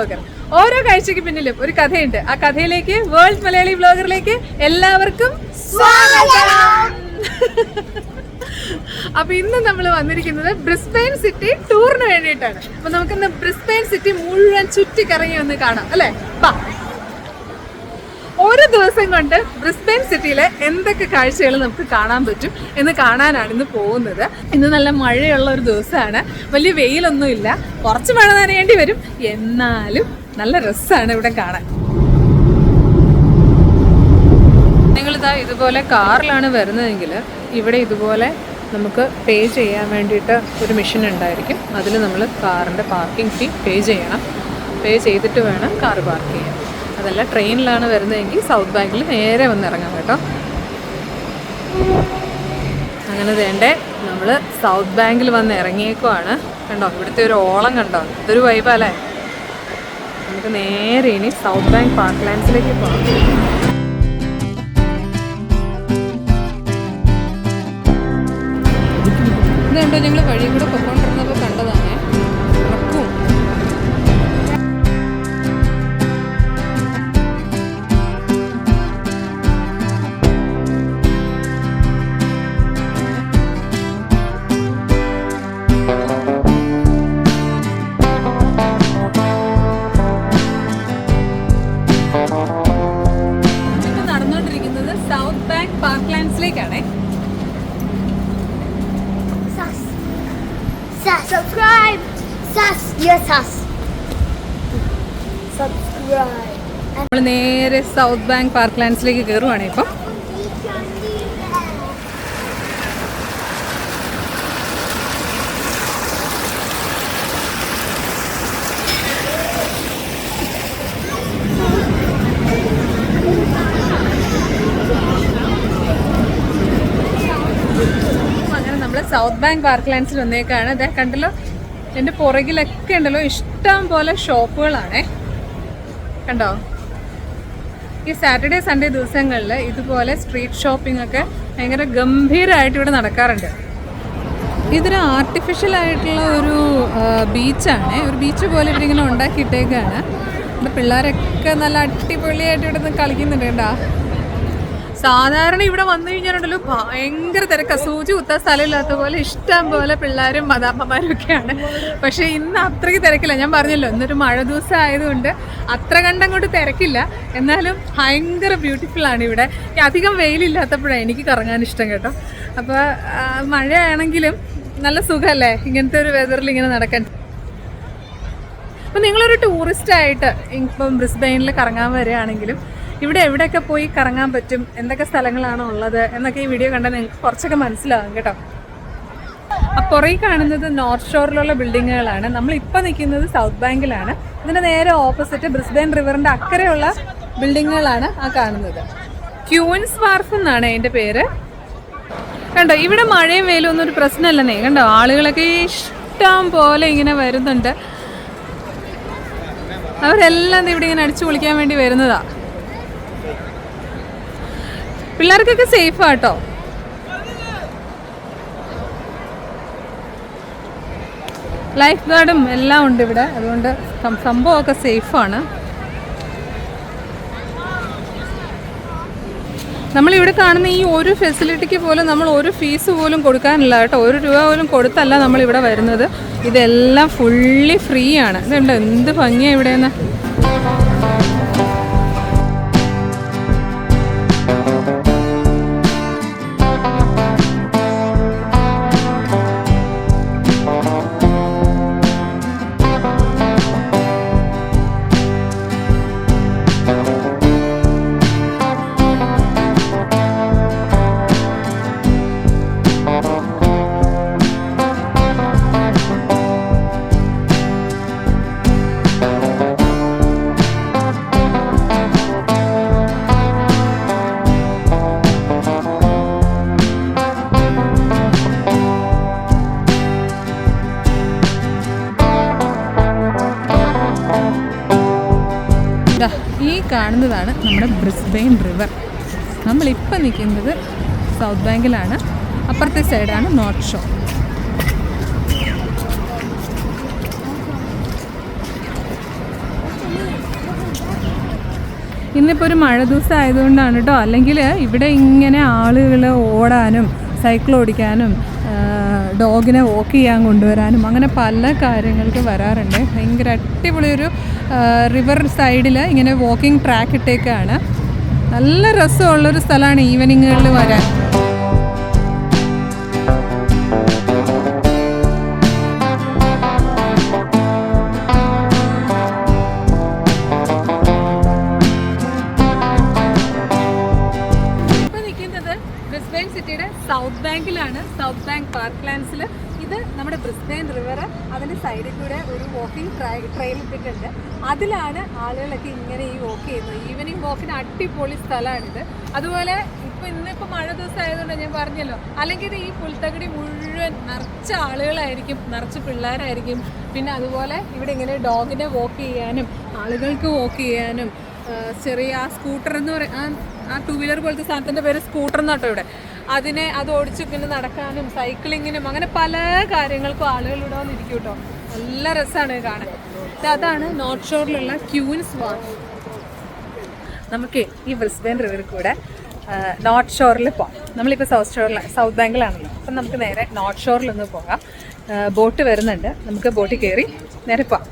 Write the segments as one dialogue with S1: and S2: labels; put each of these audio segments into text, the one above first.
S1: Vlogger ഓരോ കാഴ്ചയ്ക്ക് പിന്നിലും ഒരു കഥയുണ്ട്. ആ കഥയിലേക്ക് വേൾഡ് മലയാളി ബ്ലോഗറിലേക്ക് എല്ലാവർക്കും സ്വാഗതം. അപ്പൊ ഇന്ന് നമ്മൾ വന്നിരിക്കുന്നത് ബ്രിസ്ബെയിൻ സിറ്റി ടൂറിന് വേണ്ടിയിട്ടാണ്. അപ്പൊ നമുക്കിന്ന് ബ്രിസ്ബെയിൻ സിറ്റി മുഴുവൻ ചുറ്റിക്കറങ്ങി ഒന്ന് കാണാം അല്ലേ? ഒരു ദിവസം കൊണ്ട് ബ്രിസ്ബെയിൻ സിറ്റിയിലെ എന്തൊക്കെ കാഴ്ചകൾ നമുക്ക് കാണാൻ പറ്റും എന്ന് കാണാനാണ് ഇന്ന് പോകുന്നത്. ഇന്ന് നല്ല മഴയുള്ള ഒരു ദിവസമാണ്. വലിയ വെയിലൊന്നുമില്ല കുറച്ച് മഴ നനയേണ്ടി വരും. എന്നാലും നല്ല രസമാണ് ഇവിടെ കാണാൻ. നിങ്ങളിതാ ഇതുപോലെ കാറിലാണ് വരുന്നതെങ്കിൽ ഇവിടെ ഇതുപോലെ നമുക്ക് പേ ചെയ്യാൻ വേണ്ടിയിട്ട് ഒരു മെഷീൻ ഉണ്ടായിരിക്കും. അതിൽ നമ്മൾ കാറിന്റെ പാർക്കിംഗ് ഫീ പേ ചെയ്യണം. പേ ചെയ്തിട്ട് വേണം കാർ പാർക്ക് ചെയ്യാൻ. അതല്ല ട്രെയിനിലാണ് വരുന്നതെങ്കിൽ സൗത്ത് ബാങ്കിൽ നേരെ വന്ന് ഇറങ്ങാം കേട്ടോ. അങ്ങനെ വേണ്ടേ നമ്മൾ സൗത്ത് ബാങ്കിൽ വന്ന് ഇറങ്ങിയേക്കുവാണ്. കണ്ടോ ഇവിടുത്തെ ഒരു ഓളം കണ്ടോ? ഇതൊരു വൈബല്ലേ നമുക്ക് നേരെ ഇനി സൗത്ത് ബാങ്ക് പാർക്ക് ലാൻഡ്സിലേക്ക് പോകാം. ഇതുണ്ടോ ഞങ്ങൾ വഴി കൂടെ പൊക്കോണ്ടിരുന്നപ്പോൾ സൗത്ത് ബാങ്ക് പാർക്ക് ലാൻഡ്സിലേക്ക് കയറുവാണ് ഇപ്പം. സൗത്ത് ബാങ്ക് പാർക്ക് ലാൻഡ്സിൽ വന്നേക്കാണ്. അതെ കണ്ടല്ലോ എന്റെ പുറകിലൊക്കെ ഉണ്ടല്ലോ ഇഷ്ടം പോലെ ഷോപ്പുകളാണേ. കണ്ടോ? ഈ സാറ്റർഡേ സൺഡേ ദിവസങ്ങളിൽ ഇതുപോലെ സ്ട്രീറ്റ് ഷോപ്പിംഗ് ഒക്കെ ഭയങ്കര ഗംഭീരമായിട്ട് ഇവിടെ നടക്കാറുണ്ട്. ഇതൊരു ആർട്ടിഫിഷ്യൽ ആയിട്ടുള്ള ഒരു ബീച്ചാണ്. ഒരു ബീച്ച് പോലെ ഇവരിങ്ങനെ ഉണ്ടാക്കിയിട്ടേക്കാണ്. പിള്ളേരൊക്കെ നല്ല അടിപൊളിയായിട്ട് ഇവിടെ നിന്ന് കളിക്കുന്നുണ്ട് കേട്ടോ സാധാരണ ഇവിടെ വന്നു കഴിഞ്ഞാലുണ്ടല്ലോ ഭയങ്കര തിരക്ക. സൂചി കുത്താൻ സ്ഥലമില്ലാത്ത പോലെ ഇഷ്ടം പോലെ പിള്ളേരും മതാമ്മമാരും ഒക്കെയാണ്. പക്ഷേ ഇന്ന് അത്രയ്ക്ക് തിരക്കില്ല. ഞാൻ പറഞ്ഞല്ലോ ഇന്നൊരു മഴ ദിവസം ആയതുകൊണ്ട് അത്ര കണ്ടങ്ങോട്ട് തിരക്കില്ല. എന്നാലും ഭയങ്കര ബ്യൂട്ടിഫുൾ ആണ് ഇവിടെ. അധികം വെയിലില്ലാത്തപ്പോഴാണ് എനിക്ക് കറങ്ങാൻ ഇഷ്ടം കേട്ടോ. അപ്പോൾ മഴയാണെങ്കിലും നല്ല സുഖമല്ലേ ഇങ്ങനത്തെ ഒരു വെതറിൽ ഇങ്ങനെ നടക്കാൻ. അപ്പം നിങ്ങളൊരു ടൂറിസ്റ്റ് ആയിട്ട് ഇപ്പം ബ്രിസ്ബെയിനിൽ കറങ്ങാൻ വരികയാണെങ്കിലും ഇവിടെ എവിടെയൊക്കെ പോയി കറങ്ങാൻ പറ്റും? എന്തൊക്കെ സ്ഥലങ്ങളാണ് ഉള്ളത്? എന്നൊക്കെ ഈ വീഡിയോ കണ്ടാൽ നിങ്ങൾക്ക് കുറച്ചൊക്കെ മനസ്സിലാകും കേട്ടോ. അപ്പൊ പുറകെ കാണുന്നത് നോർത്ത് ഷോറിലുള്ള ബിൽഡിങ്ങുകളാണ്. നമ്മൾ ഇപ്പോൾ നിൽക്കുന്നത് സൗത്ത് ബാങ്കിലാണ്. ഇതിന്റെ നേരെ ഓപ്പോസിറ്റ് ബ്രിസ്ബെയിൻ റിവറിന്റെ അക്കരെയുള്ള ബിൽഡിങ്ങുകളാണ് ആ കാണുന്നത്. ക്യൂൻസ് വാർഫ് എന്നാണ് അതിന്റെ പേര്. കണ്ടോ ഇവിടെ മഴയും വെയിലും ഒന്നും ഒരു പ്രശ്നമല്ലെന്നേ. കണ്ടോ ആളുകളൊക്കെ ഇഷ്ടം പോലെ ഇങ്ങനെ വരുന്നുണ്ട്. അവരെല്ലാം ഇവിടെ ഇങ്ങനെ അടിച്ചു പൊളിക്കാൻ വേണ്ടി വരുന്നതാ. പിള്ളേർക്കൊക്കെ സേഫ് ആട്ടോ ലൈഫ് ഗാർഡും എല്ലാം ഉണ്ട് ഇവിടെ. അതുകൊണ്ട് സംഭവമൊക്കെ സേഫാണ് നമ്മളിവിടെ കാണുന്ന ഈ ഒരു ഫെസിലിറ്റിക്ക് പോലും നമ്മൾ ഒരു ഫീസ് പോലും കൊടുക്കാനില്ല കേട്ടോ. ഒരു രൂപ പോലും കൊടുത്തല്ല നമ്മളിവിടെ വരുന്നത്. ഇതെല്ലാം ഫുള്ളി ഫ്രീ ആണ്. ഇതുണ്ട്. എന്ത് ഭംഗിയാണ് ഇവിടെ കാണുന്നതാണ് നമ്മുടെ ബ്രിസ്ബെയിൻ റിവർ. നമ്മളിപ്പോൾ നിൽക്കുന്നത് സൗത്ത് ബാങ്കിലാണ്. അപ്പുറത്തെ സൈഡാണ് നോർത്ത് ഷോ. ഇന്നിപ്പോൾ ഒരു മഴ ദിവസം ആയതുകൊണ്ടാണ് കേട്ടോ. അല്ലെങ്കിൽ ഇവിടെ ഇങ്ങനെ ആളുകൾ ഓടാനും സൈക്കിൾ ഓടിക്കാനും ഡോഗിനെ വോക്ക് ചെയ്യാൻ കൊണ്ടുവരാനും അങ്ങനെ പല കാര്യങ്ങൾക്ക് വരാറുണ്ട്. ഭയങ്കര അടിപൊളിയൊരു റിവർ സൈഡിൽ ഇങ്ങനെ വാക്കിംഗ് ട്രാക്ക് ഇട്ടേക്കാണ്. നല്ല രസമുള്ളൊരു സ്ഥലമാണ് ഈവനിങ്ങുകളിൽ വരാൻ. സിറ്റിയുടെ സൗത്ത് ബാങ്കിലാണ് സൗത്ത് ബാങ്ക് പാർക്ക് ഇത് നമ്മുടെ ബ്രിസ്ബെയിൻ റിവർ അതിന്റെ സൈഡിൽ കൂടെ ഒരു വാക്കിംഗ് ട്രെയിൽ ഇട്ടിട്ടുണ്ട്. അതിലാണ് ആളുകളൊക്കെ ഇങ്ങനെ ഈ വോക്ക് ചെയ്യുന്നത്. ഈവനിങ് വോക്കിന് അടിപൊളി സ്ഥലമാണിത്. അതുപോലെ ഇപ്പൊ ഇന്നിപ്പോ മഴ ദിവസം ആയതുകൊണ്ട് ഞാൻ പറഞ്ഞല്ലോ അല്ലെങ്കിൽ ഈ പുൽത്തകടി മുഴുവൻ നിറച്ച ആളുകളായിരിക്കും നിറച്ച് പിള്ളേരായിരിക്കും. പിന്നെ അതുപോലെ ഇവിടെ ഇങ്ങനെ ഡോഗിനെ വോക്ക് ചെയ്യാനും ആളുകൾക്ക് വോക്ക് ചെയ്യാനും ചെറിയ ആ സ്കൂട്ടർ എന്ന് പറയും ആ ടൂ വീലർ പോലത്തെ സാധനത്തിന്റെ പേര് സ്കൂട്ടർ എന്നാട്ടോ ഇവിടെ. അതിനെ അത് ഓടിച്ച് പിന്നെ നടക്കാനും സൈക്ലിങ്ങിനും അങ്ങനെ പല കാര്യങ്ങൾക്കും ആളുകൾ ഇവിടെ കേട്ടോ. നല്ല രസമാണ് കാണാൻ. അതാണ് നോർത്ത് ഷോറിലുള്ള ക്യൂൻസ് വാഷ് നമുക്ക് ഈ ബ്രിസ്ബെയിൻ റിവർ കൂടെ നോർത്ത് ഷോറിൽ പോകാം. നമ്മളിപ്പോൾ സൗത്ത് ഷോറിൽ സൗത്ത് ബാങ്കിലാണല്ലോ അപ്പം നമുക്ക് നേരെ നോർത്ത് ഷോറിലൊന്ന് പോകാം. ബോട്ട് വരുന്നുണ്ട്. നമുക്ക് ബോട്ടിൽ കയറി നേരെ പോകാം.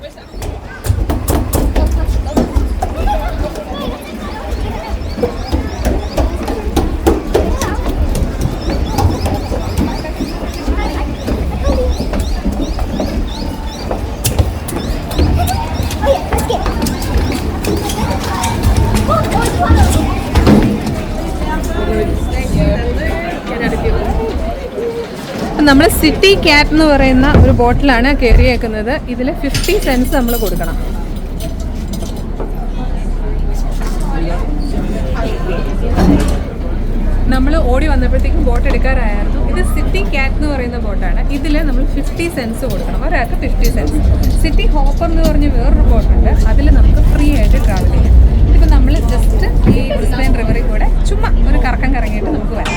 S1: നമ്മൾ സിറ്റി ക്യാറ്റ് എന്ന് പറയുന്ന ഒരു ബോട്ടിലാണ് കയറിയേക്കുന്നത് ഇതിൽ ഫിഫ്റ്റി സെൻസ് നമ്മൾ കൊടുക്കണം. നമ്മൾ ഓടി വന്നപ്പോഴത്തേക്കും ബോട്ട് എടുക്കാറായിരുന്നു. ഇത് സിറ്റി ക്യാറ്റ് എന്ന് പറയുന്ന ബോട്ടാണ്. ഇതിൽ നമ്മൾ ഫിഫ്റ്റി സെൻസ് കൊടുക്കണം. ഒരാൾക്ക് ഫിഫ്റ്റി സെൻസ് സിറ്റി ഹോപ്പർ എന്ന് പറഞ്ഞ വേറൊരു ബോട്ടുണ്ട്. അതിൽ നമുക്ക് ഫ്രീ ആയിട്ട് ട്രാവൽ ചെയ്യാം. ഇതിപ്പോൾ നമ്മൾ ജസ്റ്റ് ഈ ബ്രിസ്ബെയിൻ റിവറിൽ കൂടെ ചുമ്മാ ഒരു കറക്കം കറങ്ങിയിട്ട് നമുക്ക് വരാം.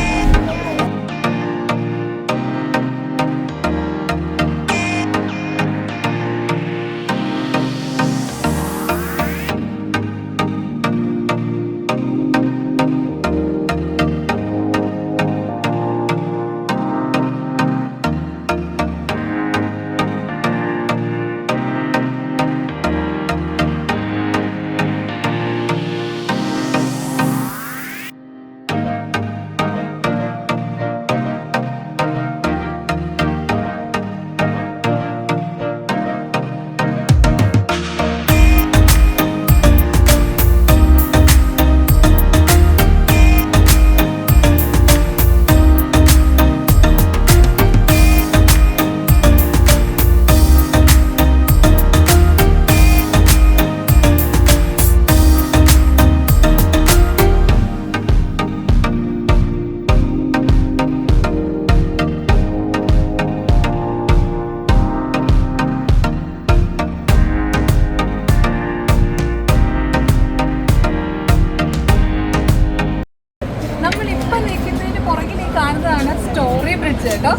S1: കാണുന്നതാണ് സ്റ്റോറി ബ്രിഡ്ജ് കേട്ടോ.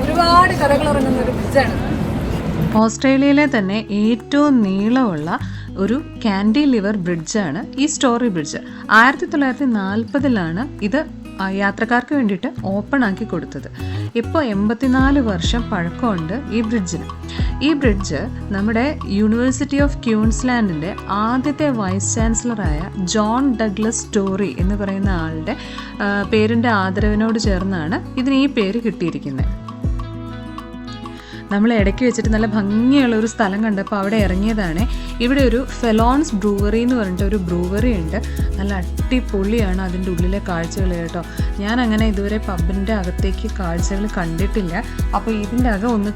S1: ഒരുപാട് കഥകൾ ഇറങ്ങുന്ന ഒരു ബ്രിഡ്ജാണ്
S2: ഓസ്ട്രേലിയയിലെ തന്നെ ഏറ്റവും നീളമുള്ള ഒരു കാൻഡി ലിവർ ബ്രിഡ്ജാണ് ഈ സ്റ്റോറി ബ്രിഡ്ജ് ആയിരത്തി തൊള്ളായിരത്തി നാൽപ്പതിലാണ് ഇത് യാത്രക്കാർക്ക് വേണ്ടിയിട്ട് ഓപ്പൺ ആക്കി കൊടുത്തത്. ഇപ്പോൾ എൺപത്തിനാല് വർഷം പഴക്കമുണ്ട് ഈ ബ്രിഡ്ജിന് ഈ ബ്രിഡ്ജ് നമ്മുടെ യൂണിവേഴ്സിറ്റി ഓഫ് ക്യൂൻസ്ലാൻഡിന്റെ ആദ്യത്തെ വൈസ് ചാൻസലറായ ജോൺ ഡഗ്ലസ് സ്റ്റോറി എന്ന് പറയുന്ന ആളുടെ പേരിന്റെ ആദരവിനോട് ചേർന്നാണ് ഇതിന് ഈ പേര് കിട്ടിയിരിക്കുന്നത്. നമ്മൾ ഇടയ്ക്ക് വെച്ചിട്ട് നല്ല ഭംഗിയുള്ള ഒരു സ്ഥലം കണ്ടപ്പോൾ അവിടെ ഇറങ്ങിയതാണ്. ഇവിടെ ഒരു ഫെലോൺസ് ബ്രൂവറി എന്ന് പറഞ്ഞിട്ട് ഒരു ബ്രൂവറി ഉണ്ട്. നല്ല അടിപൊളിയാണ് അതിന്റെ ഉള്ളിലെ കാഴ്ചകൾ കേട്ടോ. ഞാൻ അങ്ങനെ ഇതുവരെ പബിന്റെ അകത്തേക്ക് കാഴ്ചകൾ കണ്ടിട്ടില്ല. അപ്പോൾ ഇതിന്റെ അകം ഒന്ന്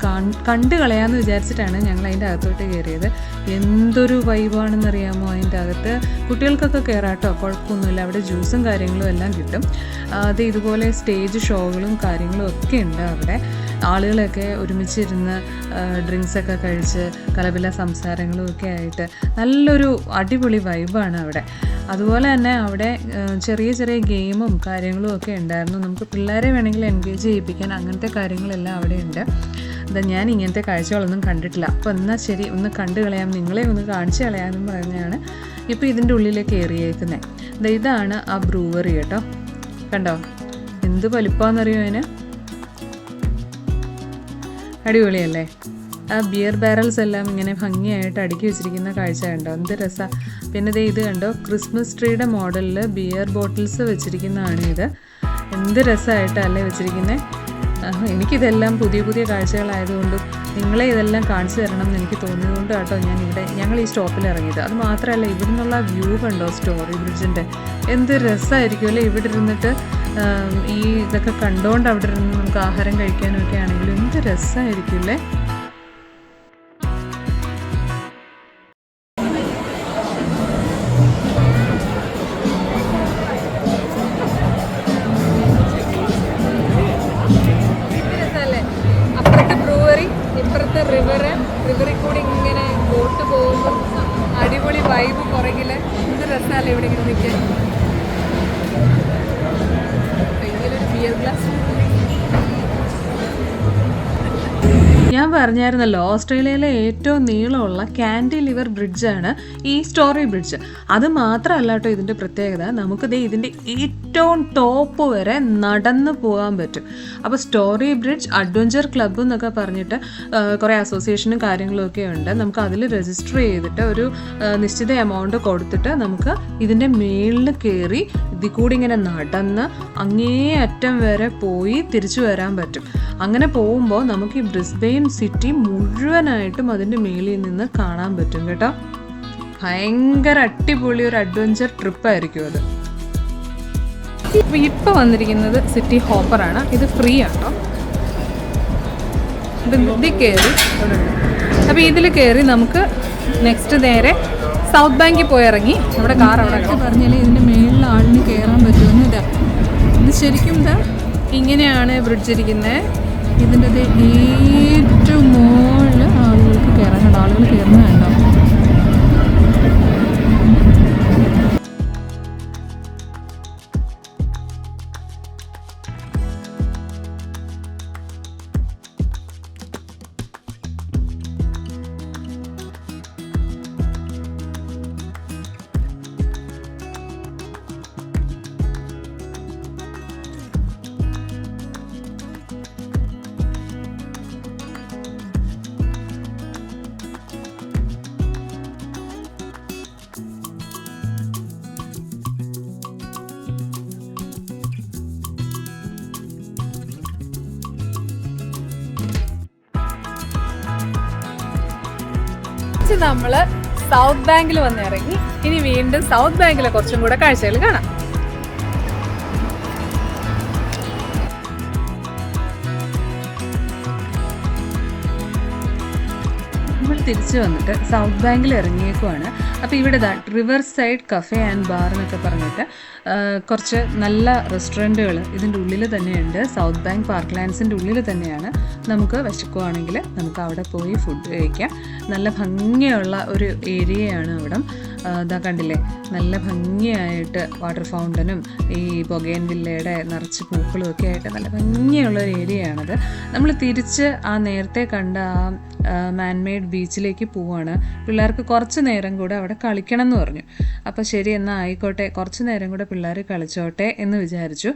S2: കണ്ടു കളയാമെന്ന് വിചാരിച്ചിട്ടാണ് ഞങ്ങൾ അതിന്റെ അകത്തോട്ട് കയറിയത്. എന്തൊരു വൈബാണെന്നറിയാമോ അതിന്റെ അകത്ത്? കുട്ടികൾക്കൊക്കെ കയറാട്ടോ കുഴപ്പമൊന്നുമില്ല. അവിടെ ജ്യൂസും കാര്യങ്ങളും എല്ലാം കിട്ടും. അത് ഇതുപോലെ സ്റ്റേജ് ഷോകളും കാര്യങ്ങളും ഒക്കെ ഉണ്ട് അവിടെ. ആളുകളൊക്കെ ഒരുമിച്ചിരുന്ന് ഡ്രിങ്ക്സൊക്കെ കഴിച്ച് കലപില സംസാരങ്ങളും ഒക്കെ ആയിട്ട് നല്ലൊരു അടിപൊളി വൈബാണ് അവിടെ. അതുപോലെ തന്നെ അവിടെ ചെറിയ ചെറിയ ഗെയിമും കാര്യങ്ങളും ഒക്കെ ഉണ്ടായിരുന്നു. നമുക്ക് പിള്ളേരെ വേണമെങ്കിൽ എൻഗേജ് ചെയ്യിപ്പിക്കാൻ അങ്ങനത്തെ കാര്യങ്ങളെല്ലാം അവിടെ ഉണ്ട്.
S1: അതാ ഞാൻ ഇങ്ങനത്തെ കാഴ്ചകളൊന്നും കണ്ടിട്ടില്ല. അപ്പോൾ എന്നാൽ ശരി ഒന്ന് കണ്ടു കളയാം. നിങ്ങളെ ഒന്ന് കാണിച്ചു കളയാമെന്നും പറഞ്ഞാണ് ഇപ്പോൾ ഇതിന്റെ ഉള്ളിലേക്ക് കയറിയേക്കുന്നത് ഇതാണ് ആ ബ്രൂവറി കേട്ടോ. കണ്ടോ? എന്ത് വലിപ്പമാണെന്നറിയോ അതിന്? അടിപൊളിയല്ലേ? ആ ബിയർ ബാരൽസ് എല്ലാം ഇങ്ങനെ ഭംഗിയായിട്ട് അടുക്കി വെച്ചിരിക്കുന്ന കാഴ്ച കണ്ടോ? എന്ത് രസമാണ് പിന്നെ ദേ ഇത് കണ്ടോ? ക്രിസ്മസ് ട്രീയുടെ മോഡലിൽ ബിയർ ബോട്ടിൽസ് വെച്ചിരിക്കുന്നതാണ് ഇത്. എന്ത് രസമായിട്ടല്ലേ വെച്ചിരിക്കുന്നത് എനിക്കിതെല്ലാം പുതിയ പുതിയ കാഴ്ചകളായതുകൊണ്ടും നിങ്ങളെ ഇതെല്ലാം കാണിച്ചു തരണം എന്ന് എനിക്ക് തോന്നിയതുകൊണ്ട് കേട്ടോ ഞാൻ ഇവിടെ ഞങ്ങൾ ഈ സ്റ്റോപ്പിൽ ഇറങ്ങിയത്. അത് മാത്രമല്ല ഇവിടുന്നുള്ള വ്യൂ കണ്ടോ? സ്റ്റോറി ബ്രിഡ്ജിന്റെ എന്ത് രസമായിരിക്കും അല്ലേ ഇവിടെ ഇരുന്നിട്ട് ഈ ഇതൊക്കെ കണ്ടുകൊണ്ട് അവിടെ ഇരുന്ന് നമുക്ക് ആഹാരം കഴിക്കാനൊക്കെ ആണെങ്കിലും എന്ത് രസമായിരിക്കും ഞാൻ പറഞ്ഞായിരുന്നല്ലോ ഓസ്ട്രേലിയയിലെ ഏറ്റവും നീളമുള്ള കാൻഡി ലിവർ ബ്രിഡ്ജാണ് ഈ സ്റ്റോറി ബ്രിഡ്ജ്. അത് മാത്രമല്ല കേട്ടോ ഇതിന്റെ പ്രത്യേകത. നമുക്കിത് ഇതിന്റെ ഏറ്റവും ടോപ്പ് വരെ നടന്നു പോകാൻ പറ്റും. അപ്പോൾ സ്റ്റോറി ബ്രിഡ്ജ് അഡ്വഞ്ചർ ക്ലബ്ബ് എന്നൊക്കെ പറഞ്ഞിട്ട് കുറേ അസോസിയേഷനും കാര്യങ്ങളൊക്കെ ഉണ്ട്. നമുക്ക് അതിൽ രജിസ്റ്റർ ചെയ്തിട്ട് ഒരു നിശ്ചിത എമൗണ്ട് കൊടുത്തിട്ട് നമുക്ക് ഇതിന്റെ മേളിൽ കയറി ഇതിൽ കൂടി ഇങ്ങനെ നടന്ന് അങ്ങേ അറ്റം വരെ പോയി തിരിച്ചു വരാൻ പറ്റും. അങ്ങനെ പോകുമ്പോൾ നമുക്ക് ഈ ബ്രിസ്ബെയിൻ സിറ്റി മുഴുവനായിട്ടും അതിന്റെ മേളിൽ നിന്ന് കാണാൻ പറ്റും കേട്ടോ. ഭയങ്കര അടിപൊളി ഒരു അഡ്വഞ്ചർ ട്രിപ്പായിരിക്കും അത്.
S3: അപ്പോൾ ഇപ്പോൾ വന്നിരിക്കുന്നത് സിറ്റി ഹോപ്പറാണ്. ഇത് ഫ്രീ ആണോ ഇത് ഇതിൽ കയറി ഇവിടെ ഉണ്ട് അപ്പോൾ ഇതിൽ കയറി നമുക്ക് നെക്സ്റ്റ് നേരെ സൗത്ത് ബാങ്കിൽ പോയി ഇറങ്ങി. നമ്മുടെ കാർ അവിടെ പറഞ്ഞാൽ ഇതിന്റെ മേളിൽ ആളിന് കയറാൻ പറ്റുമെന്ന്? ഇതാ. ഇത് ശരിക്കും ഇതാ ഇങ്ങനെയാണ് ബ്രിഡ്ജ് ഇരിക്കുന്നത് ഇതിന്റെ ഏറ്റവും മുകളിൽ ആളുകൾക്ക് കയറാൻ ആളുകൾ കയറുന്നത് നമ്മൾ സൗത്ത് ബാങ്കിൽ വന്ന് ഇറങ്ങി ഇനി വീണ്ടും സൗത്ത് ബാങ്കിലെ കുറച്ചും കൂടെ കാഴ്ചകൾ കാണാം.
S1: നമ്മൾ തിരിച്ചു വന്നിട്ട് സൗത്ത് ബാങ്കിൽ ഇറങ്ങിയേക്കുവാണ്. അപ്പോൾ ഇവിടെ ദാ riverside cafe and bar എന്നൊക്കെ പറഞ്ഞിട്ട് കുറച്ച് നല്ല റെസ്റ്റോറന്റുകൾ ഇതിന്റെ ഉള്ളിൽ തന്നെയുണ്ട്. സൗത്ത് ബാങ്ക് പാർക്ക് ലാൻഡ്സിന്റെ ഉള്ളിൽ തന്നെയാണ്. നമുക്ക് വിശക്കുവാണെങ്കിൽ നമുക്ക് അവിടെ പോയി ഫുഡ് കഴിക്കാം. നല്ല ഭംഗിയുള്ള ഒരു ഏരിയയാണ് അവിടെ. ഇതാ കണ്ടില്ലേ? നല്ല ഭംഗിയായിട്ട് വാട്ടർ ഫൗണ്ടനും ഈ ബൊഗേൻ വില്ലയുടെ നിറച്ച് പൂക്കളും ഒക്കെ ആയിട്ട് നല്ല ഭംഗിയുള്ള ഒരു ഏരിയയാണത് നമ്മൾ തിരിച്ച് ആ നേരത്തെ കണ്ട ആ മാൻമെയ്ഡ് ബീച്ചിലേക്ക് പോവാണ്. പിള്ളേർക്ക് കുറച്ച് നേരം കൂടെ അവിടെ കളിക്കണം എന്ന് പറഞ്ഞു. അപ്പോൾ ശരി എന്നാൽ ആയിക്കോട്ടെ കുറച്ച് നേരം കൂടെ പിള്ളേർ കളിച്ചോട്ടെ എന്ന് വിചാരിച്ചു.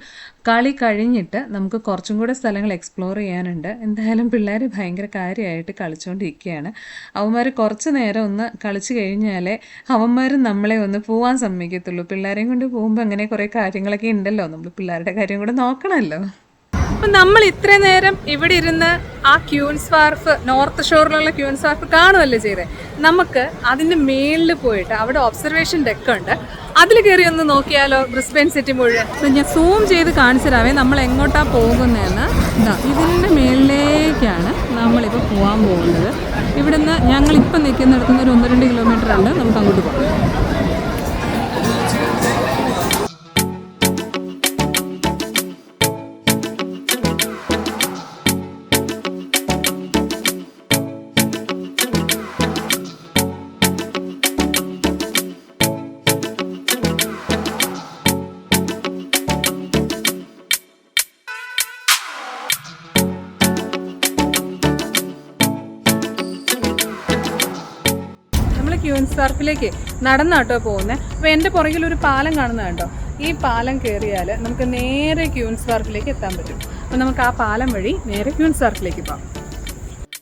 S1: കളി കഴിഞ്ഞിട്ട് നമുക്ക് കുറച്ചും കൂടെ സ്ഥലങ്ങൾ എക്സ്പ്ലോർ ചെയ്യാനുണ്ട്. എന്തായാലും പിള്ളേർ ഭയങ്കര കാര്യമായിട്ട് കളിച്ചുകൊണ്ടിരിക്കുകയാണ് അവന്മാർ കുറച്ച് നേരം ഒന്ന് കളിച്ച് കഴിഞ്ഞാലേ അവന്മാർ നമ്മളെ ഒന്ന് പോവാൻ സമ്മതിക്കത്തുള്ളൂ. പിള്ളേരെയും കൊണ്ട് പോകുമ്പോൾ അങ്ങനെ കുറേ കാര്യങ്ങളൊക്കെ ഉണ്ടല്ലോ. നമ്മൾ പിള്ളേരുടെ കാര്യം കൂടെ നോക്കണമല്ലോ.
S3: അപ്പം നമ്മൾ ഇത്രയും നേരം ഇവിടെ ഇരുന്ന് ആ ക്യൂൻസ് വാർഫ് നോർത്ത് ഷോറിലുള്ള ക്യൂൻസ് വാർഫ് കാണുമല്ലോ ചെയ്തത് നമുക്ക് അതിന്റെ മേളിൽ പോയിട്ട് അവിടെ ഒബ്സർവേഷൻ ഡെക്ക് ഉണ്ട്. അതിൽ കയറി ഒന്ന് നോക്കിയാലോ ബ്രിസ്ബെയിൻ സിറ്റി മുഴുവൻ? ഞാൻ സൂം ചെയ്ത് കാണിച്ചു നമ്മൾ എങ്ങോട്ടാ പോകുന്നതെന്ന്. ഇതാ ഇതിന്റെ മേളിലേക്കാണ് നമ്മളിപ്പോൾ പോകാൻ പോകുന്നത്. ഇവിടുന്ന് ഞങ്ങളിപ്പോൾ നിൽക്കുന്നിടത്തുനിന്ന് ഒരു ഒന്ന് രണ്ട് കിലോമീറ്റർ ഉണ്ട് നമുക്ക് അങ്ങോട്ട് പോകാം.
S1: നടന്നാട്ടോ പോകുന്നത് അപ്പോൾ എന്റെ പുറകിൽ ഒരു പാലം കാണുന്നത് കേട്ടോ ഈ പാലം കയറിയാൽ നമുക്ക് നേരെ ക്യൂൻസ് പാർക്കിലേക്ക് എത്താൻ പറ്റും. അപ്പോൾ നമുക്ക് ആ പാലം വഴി നേരെ ക്യൂൻസ് പാർക്കിലേക്ക് പോകാം.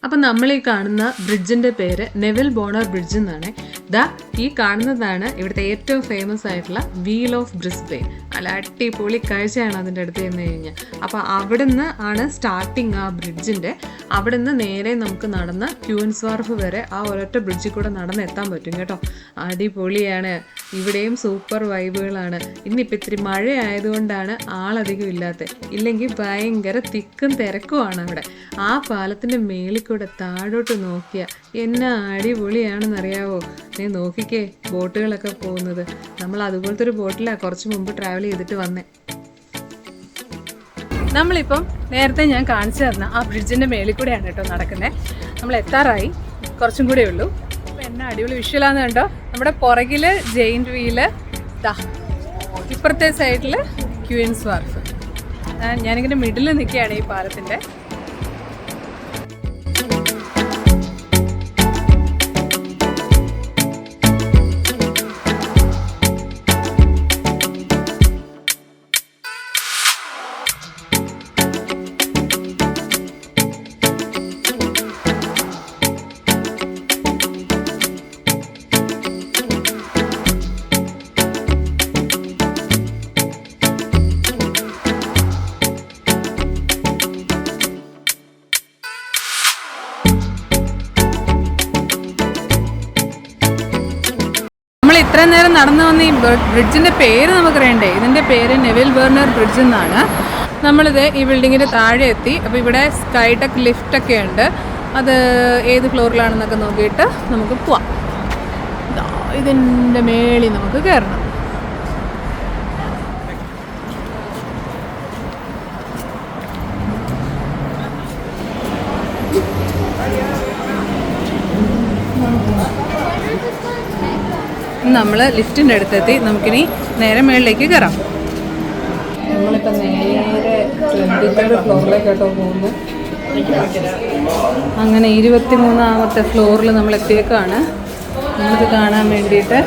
S2: അപ്പം നമ്മൾ ഈ കാണുന്ന ബ്രിഡ്ജിന്റെ പേര് നെവിൽ ബോണർ ബ്രിഡ്ജ് എന്നാണ്. ദാ ഈ കാണുന്നതാണ് ഇവിടുത്തെ ഏറ്റവും ഫേമസ് ആയിട്ടുള്ള വീൽ ഓഫ് ബ്രിസ്ബെയിൻ അല്ല അടിപൊളി കാഴ്ചയാണ് അതിന്റെ അടുത്ത് ചെന്ന് കഴിഞ്ഞാൽ അപ്പോൾ അവിടുന്ന് ആണ് സ്റ്റാർട്ടിങ് ആ ബ്രിഡ്ജിന്റെ അവിടുന്ന് നേരെ നമുക്ക് നടന്ന് ക്യൂൻസ് വാർഫ് വരെ ആ ഒരൊറ്റ ബ്രിഡ്ജിൽ കൂടെ നടന്ന് എത്താൻ പറ്റും കേട്ടോ. അടിപൊളിയാണ്. ഇവിടെയും സൂപ്പർ വൈബുകളാണ് ഇന്നിപ്പോൾ ഇത്തിരി മഴ ആയതുകൊണ്ടാണ് ആളധികം ഇല്ലാത്തത് ഇല്ലെങ്കിൽ ഭയങ്കര തിക്കും തിരക്കുമാണ് അവിടെ. ആ പാലത്തിന്റെ മേളിൽ കൂടെ താഴോട്ട് നോക്കിയാൽ എന്നാ അടിപൊളിയാണെന്നറിയാവോ? നീ നോക്കിക്കേ ബോട്ടുകളൊക്കെ പോകുന്നത്. നമ്മൾ അതുപോലത്തെ ഒരു ബോട്ടിലാണ് കുറച്ച് മുമ്പ് ട്രാവൽ ചെയ്തിട്ട് വന്നേ.
S1: നമ്മളിപ്പം നേരത്തെ ഞാൻ കാണിച്ചു തന്ന ആ ബ്രിഡ്ജിന്റെ മേളിൽ കൂടെയാണ് കേട്ടോ നടക്കുന്നത് നമ്മൾ എത്താറായി. കുറച്ചും കൂടെ ഉള്ളൂ. അപ്പോൾ എന്നാ അടിപൊളി വിഷ്വലാന്ന് കണ്ടോ? നമ്മുടെ പുറകിൽ ജെയിന്റ് വീൽ ദാ ഇപ്പുറത്തെ സൈഡിൽ ക്യൂൻസ് വാർഫ് ഞാനിങ്ങനെ മിഡിൽ നിൽക്കുകയാണ് ഈ പാലത്തിന്റെ നടന്നു വന്ന ഈ ബ്രിഡ്ജിന്റെ പേര് നമുക്കറിയണ്ടേ? ഇതിന്റെ പേര് നെവിൽ ബേർണർ ബ്രിഡ്ജ് എന്നാണ്. നമ്മളിത് ഈ ബിൽഡിങ്ങിന്റെ താഴെ എത്തി. അപ്പോൾ ഇവിടെ സ്കൈടെക് ലിഫ്റ്റ് ഒക്കെ ഉണ്ട്. അത് ഏത് ഫ്ലോറിലാണെന്നൊക്കെ നോക്കിയിട്ട് നമുക്ക് പോവാം. ഇതാ ഇതിന്റെ മേളിൽ നമുക്ക് കയറണം നമ്മൾ ലിഫ്റ്റിന്റെ അടുത്തെത്തി. നമുക്കിനി നേരെ മേളിലേക്ക് കയറാം. നമ്മളിപ്പോൾ നേരെ ട്വന്റി തേർഡ് ഫ്ലോറിലേക്കാട്ടോ പോകുന്നു. അങ്ങനെ ഇരുപത്തി മൂന്നാമത്തെ ഫ്ലോറിൽ നമ്മൾ എത്തിയേക്കാണ് നമുക്ക് കാണാൻ വേണ്ടിയിട്ട്.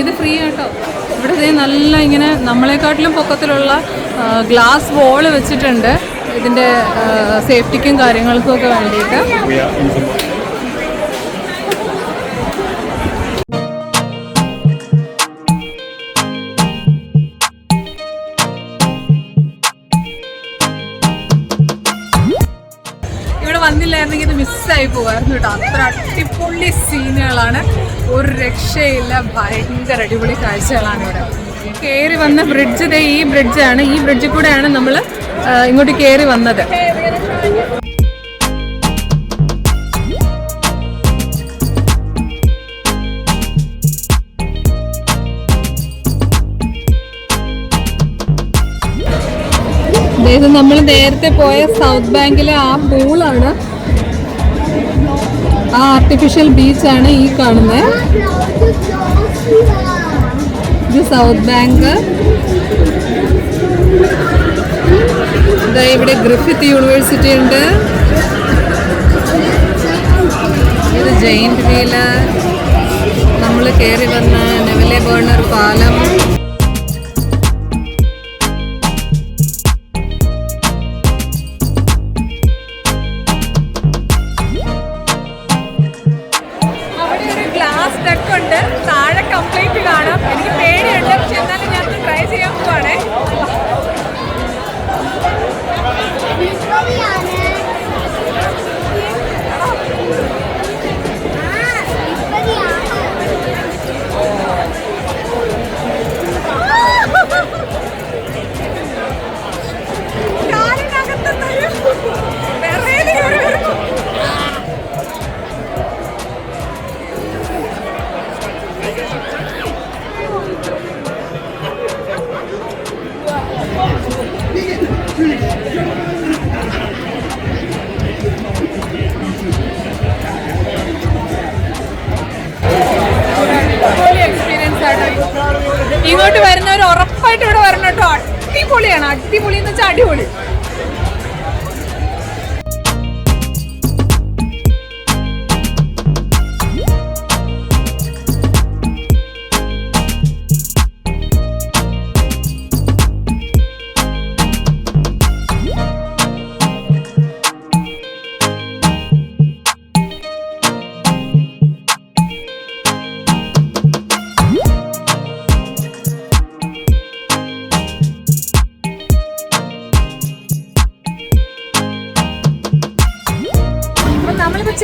S1: ഇത് ഫ്രീ ആട്ടോ. ഇവിടെ നല്ല ഇങ്ങനെ നമ്മളെക്കാട്ടിലും പൊക്കത്തിലുള്ള ഗ്ലാസ് വോൾ വെച്ചിട്ടുണ്ട്. ഇതിന്റെ സേഫ്റ്റിക്കും കാര്യങ്ങൾക്കും ഒക്കെ വേണ്ടിയിട്ട്. മിസ്സായി പോകായിരുന്നു കേട്ടോ അത്ര അടിപൊളി സീനുകളാണ്. ഒരു രക്ഷയില്ല. ഭയങ്കര അടിപൊളി കാഴ്ചകളാണ് ഇവിടെ. കയറി വന്ന ബ്രിഡ്ജ് ദേ ഈ ബ്രിഡ്ജാണ് ഈ ബ്രിഡ്ജിൽ കൂടെയാണ് നമ്മൾ ഇങ്ങോട്ട് കയറി വന്നത്. അതായത് നമ്മൾ നേരത്തെ പോയ സൗത്ത് ബാങ്കിലെ ആ പൂളാണ് ആ ആർട്ടിഫിഷ്യൽ ബീച്ചാണ് ഈ കാണുന്നത് ഇത് സൗത്ത് ബാങ്ക് ഇവിടെ ഗ്രിഫിത്ത് യൂണിവേഴ്സിറ്റി ഉണ്ട്. ഇത് ജെയിന്റ് വീൽ നമ്മൾ കയറി വന്ന നെവലെ ബേർണർ പാലം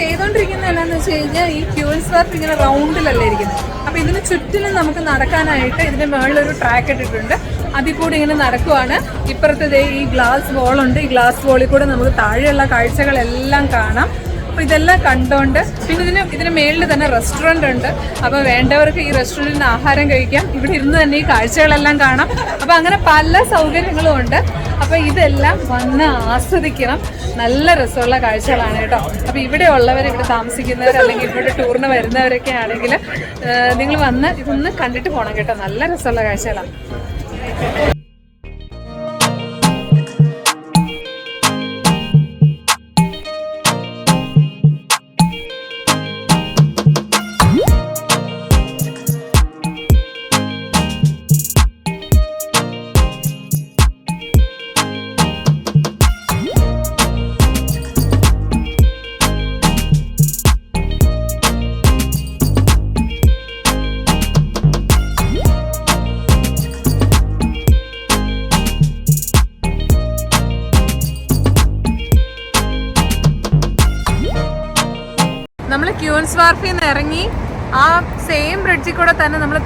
S1: ചെയ്തുകൊണ്ടിരിക്കുന്നത് എന്താണെന്ന് വെച്ച് കഴിഞ്ഞാൽ ഈ ക്യൂൻസ് വർക്ക് ഇങ്ങനെ റൗണ്ടിലല്ലേ ഇരിക്കുന്നത് അപ്പോൾ ഇതിന് ചുറ്റിനും നമുക്ക് നടക്കാനായിട്ട് ഇതിന്റെ മുകളിലൊരു ട്രാക്ക് ഇട്ടിട്ടുണ്ട്. അതിൽ കൂടി ഇങ്ങനെ നടക്കുവാണ്. ഇപ്പുറത്തെ ഈ ഗ്ലാസ് വോളുണ്ട് ഈ ഗ്ലാസ് വോളിൽ കൂടെ നമുക്ക് താഴെയുള്ള കാഴ്ചകളെല്ലാം കാണാം. അപ്പോൾ ഇതെല്ലാം കണ്ടോണ്ട് പിന്നെ ഇതിന് ഇതിന് മേളിൽ തന്നെ റെസ്റ്റോറന്റ് ഉണ്ട്. അപ്പോൾ വേണ്ടവർക്ക് ഈ റെസ്റ്റോറന്റിൽ നിന്ന് ആഹാരം കഴിക്കാം. ഇവിടെ ഇരുന്ന് തന്നെ ഈ കാഴ്ചകളെല്ലാം കാണാം. അപ്പോൾ അങ്ങനെ പല സൗകര്യങ്ങളും ഉണ്ട്. അപ്പോൾ ഇതെല്ലാം വന്ന് ആസ്വദിക്കണം. നല്ല രസമുള്ള കാഴ്ചകളാണ് കേട്ടോ. അപ്പോൾ ഇവിടെ ഉള്ളവർ ഇവിടെ താമസിക്കുന്നവർ അല്ലെങ്കിൽ ഇവിടെ ടൂറിന് വരുന്നവരൊക്കെ ആണെങ്കിൽ നിങ്ങൾ വന്ന് ഇതൊന്ന് കണ്ടിട്ട് പോകണം കേട്ടോ. നല്ല രസമുള്ള കാഴ്ചകളാണ്.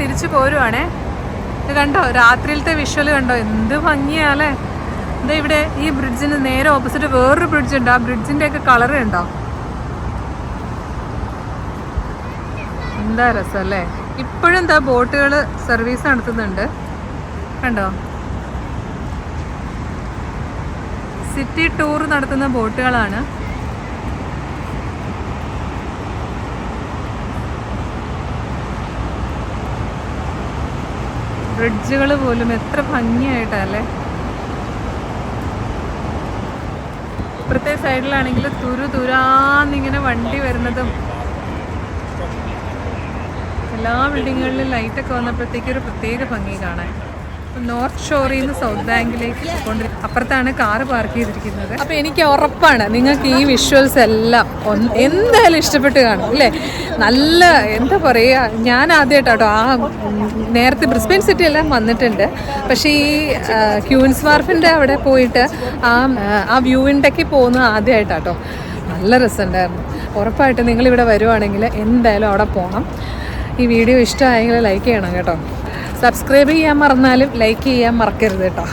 S1: തിരിച്ചു പോരുവാണേ. ഇത് കണ്ടോ? രാത്രിയിലത്തെ വിഷ്വൽ കണ്ടോ? എന്ത് ഭംഗിയാലേ എന്താ ഇവിടെ ഈ ബ്രിഡ്ജിന് നേരെ ഓപ്പോസിറ്റ് വേറൊരു ബ്രിഡ്ജ് ഉണ്ട്. ആ ബ്രിഡ്ജിന്റെ ഒക്കെ കളർ ഉണ്ടോ എന്താ രസം അല്ലേ? ഇപ്പോഴും എന്താ ബോട്ടുകൾ സർവീസ് നടത്തുന്നുണ്ട്. കണ്ടോ? സിറ്റി ടൂർ നടത്തുന്ന ബോട്ടുകളാണ്. ബ്രിഡ്ജുകൾ പോലും എത്ര ഭംഗിയായിട്ടല്ലേ? ഇപ്പുറത്തെ സൈഡിലാണെങ്കിൽ തുരു തുരാന്നിങ്ങനെ വണ്ടി വരുന്നതും എല്ലാ ബിൽഡിങ്ങുകളിലും ലൈറ്റൊക്കെ വന്നപ്പോഴത്തേക്കൊരു പ്രത്യേക ഭംഗി കാണാൻ. നോർത്ത് ഷോറിൽ നിന്ന് സൗത്ത് ബാങ്കിലേക്ക് കൊണ്ട് അപ്പുറത്താണ് കാറ് പാർക്ക് ചെയ്തിരിക്കുന്നത്. അപ്പോൾ എനിക്ക് ഉറപ്പാണ് നിങ്ങൾക്ക് ഈ വിഷ്വൽസ് എല്ലാം എന്തായാലും ഇഷ്ടപ്പെട്ട് കാണും അല്ലേ? നല്ല എന്താ പറയുക ഞാൻ ആദ്യമായിട്ടോ ആ നേരത്തെ ബ്രിസ്ബെയിൻ സിറ്റി എല്ലാം വന്നിട്ടുണ്ട്. പക്ഷേ ഈ ക്യൂൻസ് വാർഫിന്റെ അവിടെ പോയിട്ട് ആ ആ വ്യൂവിന്റെക്ക് പോകുന്നത് ആദ്യമായിട്ടാട്ടോ. നല്ല രസമുണ്ടായിരുന്നു. ഉറപ്പായിട്ട് നിങ്ങളിവിടെ വരുവാണെങ്കിൽ എന്തായാലും അവിടെ പോകണം ഈ വീഡിയോ ഇഷ്ടമായെങ്കിൽ ലൈക്ക് ചെയ്യണം കേട്ടോ. സബ്സ്ക്രൈബ് ചെയ്യാൻ മറന്നാലും ലൈക്ക് ചെയ്യാൻ മറക്കരുത് കേട്ടോ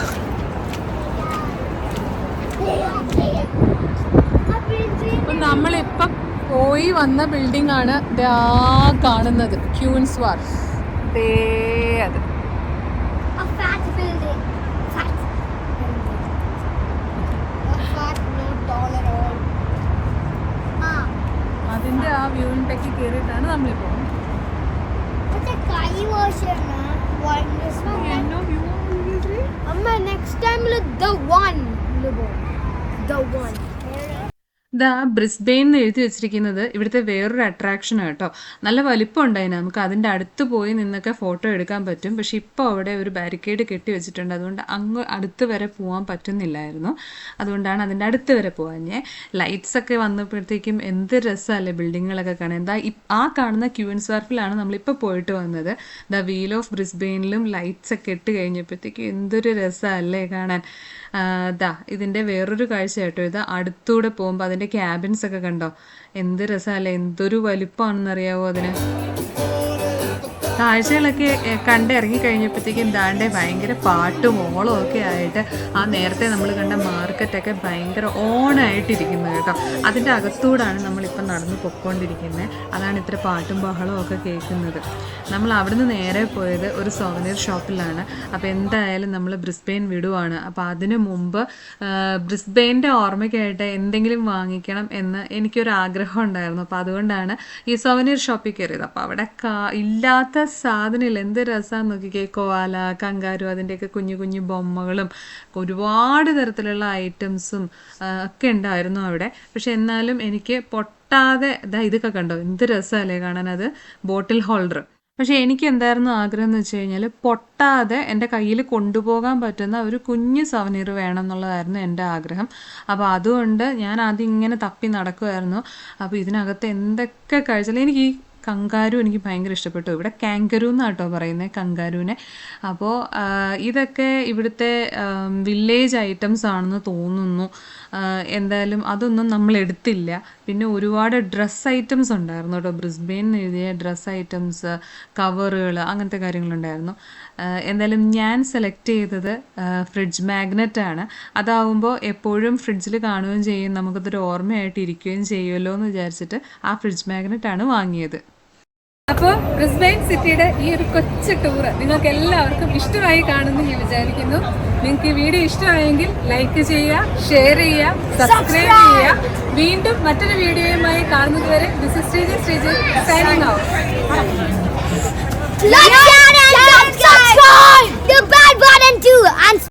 S1: നമ്മളിപ്പം പോയി വന്ന ബിൽഡിംഗ് ആണ് കാണുന്നത്. ക്യൂൻസ് വാർഫ് ദേ അത്.
S4: അതിന്റെ ആ വ്യൂവിന്റെ കയറിയിട്ടാണ് Not
S1: കൈ wash
S4: Blindness. No, you know you want to Amma, next time look the one. The one.
S2: ദാ ബ്രിസ്ബെയിൻ എന്ന് എഴുതി വെച്ചിരിക്കുന്നത് ഇവിടുത്തെ വേറൊരു അട്രാക്ഷൻ കേട്ടോ. നല്ല വലിപ്പം ഉണ്ടായിന് നമുക്ക്. അതിന്റെ അടുത്ത് പോയി നിന്നൊക്കെ ഫോട്ടോ എടുക്കാൻ പറ്റും. പക്ഷെ ഇപ്പോൾ അവിടെ ഒരു ബാരിക്കേഡ് കെട്ടി വെച്ചിട്ടുണ്ട്. അതുകൊണ്ട് അങ്ങ് അടുത്ത് വരെ പോകാൻ പറ്റുന്നില്ലായിരുന്നു. അതുകൊണ്ടാണ് അതിന്റെ അടുത്ത് വരെ പോകാഞ്ഞേ ലൈറ്റ്സ് ഒക്കെ വന്നപ്പോഴത്തേക്കും എന്ത് രസമല്ലേ ബിൽഡിങ്ങുകളൊക്കെ കാണാൻ. എന്താ ആ കാണുന്ന ക്യൂൻസ് വാർഫിലാണ് നമ്മളിപ്പോൾ പോയിട്ട് വന്നത്. ദ വീൽ ഓഫ് ബ്രിസ്ബെയിനിലും ലൈറ്റ്സ് ഒക്കെ ഇട്ട് കഴിഞ്ഞപ്പോഴത്തേക്കും എന്തൊരു രസമല്ലേ കാണാൻ. ദാ ഇതിന്റെ വേറൊരു കാഴ്ച കേട്ടോ. ഇത് അടുത്തൂടെ പോകുമ്പോൾ അതിന്റെ ക്യാബിൻസ് ഒക്കെ കണ്ടോ? എന്ത് രസമല്ലേ എന്തൊരു വലിപ്പമാണെന്നറിയാവോ അതിന്? കാഴ്ചകളൊക്കെ കണ്ട് ഇറങ്ങി കഴിഞ്ഞപ്പോഴത്തേക്കും ദാണ്ടെ ഭയങ്കര പാട്ടും ഓളും ഒക്കെ ആയിട്ട് ആ നേരത്തെ നമ്മൾ കണ്ട മാർക്കറ്റൊക്കെ ഭയങ്കര ഓണായിട്ടിരിക്കുന്നു കേട്ടോ. അതിന്റെ അകത്തൂടാണ് നമ്മളിപ്പം നടന്ന് പൊക്കോണ്ടിരിക്കുന്നത് അതാണ് ഇത്ര പാട്ടും ബഹളവും ഒക്കെ കേൾക്കുന്നത്. നമ്മൾ അവിടുന്ന് നേരെ പോയത് ഒരു സോവനീർ ഷോപ്പിലാണ് അപ്പോൾ എന്തായാലും നമ്മൾ ബ്രിസ്ബെയിൻ വിടുവാണ്. അപ്പോൾ അതിനു മുമ്പ് ബ്രിസ്ബെയിന്റെ ഓർമ്മയ്ക്കായിട്ട് എന്തെങ്കിലും വാങ്ങിക്കണം എന്ന് എനിക്കൊരു ആഗ്രഹം ഉണ്ടായിരുന്നു. അപ്പോൾ അതുകൊണ്ടാണ് ഈ സോവനീർ ഷോപ്പിൽ കയറിയത്. അപ്പോൾ അവിടെ ഇല്ലാത്ത സാധനമില്ല. എന്ത് രസമാണെന്ന് നോക്കിക്കേ കോവാല കങ്കാരു അതിന്റെയൊക്കെ കുഞ്ഞു കുഞ്ഞു ബൊമ്മകളും ഒരുപാട് തരത്തിലുള്ള ഐറ്റംസും ഒക്കെ ഉണ്ടായിരുന്നു അവിടെ. പക്ഷെ എന്നാലും എനിക്ക് പൊട്ടാതെ ഇതാ ഇതൊക്കെ കണ്ടോ? എന്ത് രസമല്ലേ കാണാൻ അത് ബോട്ടിൽ ഹോൾഡർ. പക്ഷേ എനിക്ക് എന്തായിരുന്നു ആഗ്രഹം എന്ന് വെച്ച് കഴിഞ്ഞാൽ പൊട്ടാതെ എന്റെ കയ്യിൽ കൊണ്ടുപോകാൻ പറ്റുന്ന ഒരു കുഞ്ഞു സവനീർ വേണം എന്നുള്ളതായിരുന്നു എന്റെ ആഗ്രഹം. അപ്പോൾ അതുകൊണ്ട് ഞാൻ അതിങ്ങനെ തപ്പി നടക്കുമായിരുന്നു അപ്പോൾ ഇതിനകത്ത് എന്തൊക്കെ കഴിച്ചാലും എനിക്ക് ഈ
S1: കങ്കാരു എനിക്ക് ഭയങ്കര ഇഷ്ടപ്പെട്ടു. ഇവിടെ കാങ്കരു എന്നാട്ടോ പറയുന്നത് കങ്കാരുവിനെ. അപ്പോൾ ഇതൊക്കെ ഇവിടുത്തെ വില്ലേജ് ഐറ്റംസ് ആണെന്ന് തോന്നുന്നു. എന്തായാലും അതൊന്നും നമ്മൾ എടുത്തില്ല. പിന്നെ ഒരുപാട് ഡ്രസ്സ് ഐറ്റംസ് ഉണ്ടായിരുന്നു കേട്ടോ. ബ്രിസ്ബെയിൻ എഴുതിയ ഡ്രസ്സ് ഐറ്റംസ് കവറുകൾ അങ്ങനത്തെ കാര്യങ്ങളുണ്ടായിരുന്നു. എന്തായാലും ഞാൻ സെലക്ട് ചെയ്തത് ഫ്രിഡ്ജ് മാഗ്നറ്റ് ആണ്. അതാവുമ്പോൾ എപ്പോഴും ഫ്രിഡ്ജിൽ കാണുകയും ചെയ്യും. നമുക്കതൊരു ഓർമ്മയായിട്ട് ഇരിക്കുകയും ചെയ്യുമല്ലോ എന്ന് വിചാരിച്ചിട്ട് ആ ഫ്രിഡ്ജ് മാഗ്നറ്റ് ആണ് വാങ്ങിയത്.
S5: അപ്പോൾ ബ്രിസ്ബെയിൻ സിറ്റിയുടെ ഈ ഒരു കൊച്ചു ടൂറ് നിങ്ങൾക്ക് എല്ലാവർക്കും ഇഷ്ടമായി കാണുമെന്ന് ഞാൻ വിചാരിക്കുന്നു. നിങ്ങൾക്ക് ഈ വീഡിയോ ഇഷ്ടമായെങ്കിൽ ലൈക്ക് ചെയ്യുക ഷെയർ ചെയ്യുക സബ്സ്ക്രൈബ് ചെയ്യുക. വീണ്ടും മറ്റൊരു വീഡിയോയുമായി കാണുന്നത് വരെ this Sreeja Sreeja. Signing out
S4: Like, share, and subscribe. The bell button too. And